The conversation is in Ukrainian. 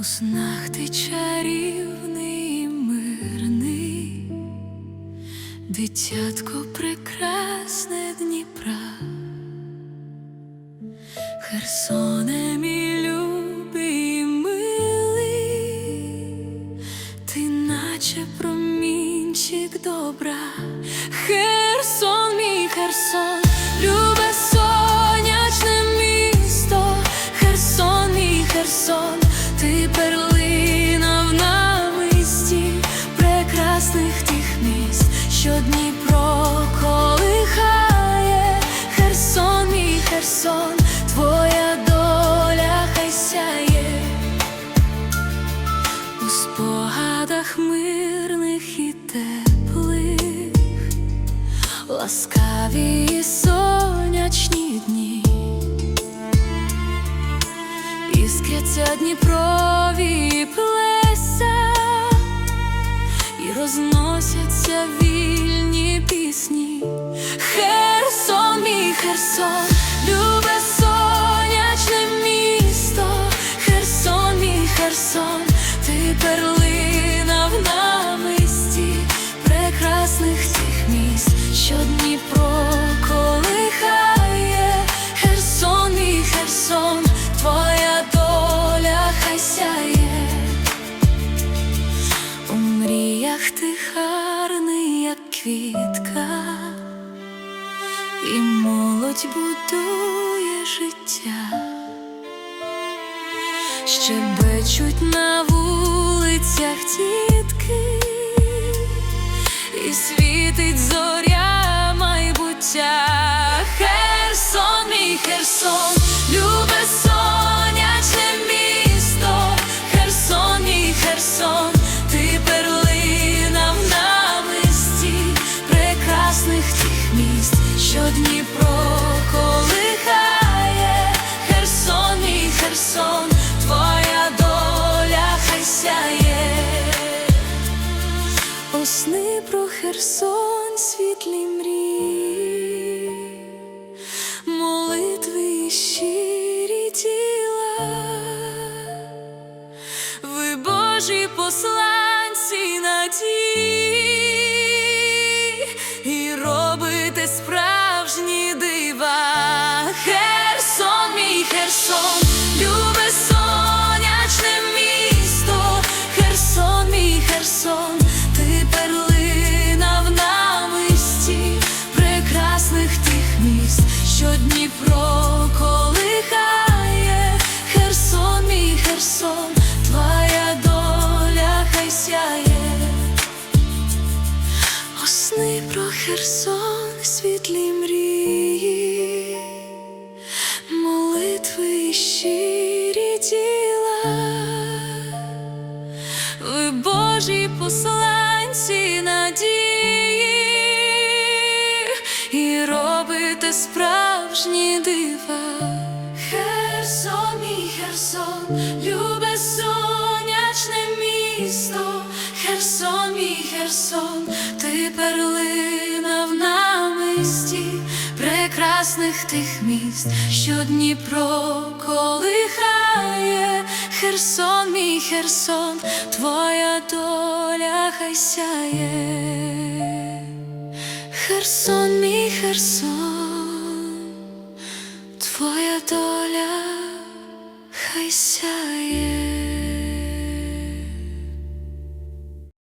У снах ти чарівний мирний, дитятко прекрасне Дніпра, Херсоне, добра, Херсон, мій Херсон, ласкаві сонячні дні, іскряться Дніпрові плеса, і розносяться вільні пісні. Херсон, мій Херсон, любе сонячне місто, Херсон, мій Херсон, ти перлина мріях ти гарний, як квітка, і молодь будує життя, щебечуть на вулицях тітки, і світить зоря майбуття. Херсон, мій Херсон, про Херсон, світлі мрії, молитви і щирі діла, ви Божі посланці надії, і робите справжні дива. Херсон, мій Херсон, сни про Херсон, світлі мрії, молитви і щирі діла, ви Божі посланці надії, і робите справжні дива. Херсон, мій Херсон, любе прекрасних тих міст, що Дніпро колихає, Херсон, мій Херсон, твоя доля хай сяє. Херсон, мій Херсон, твоя доля хай сяє.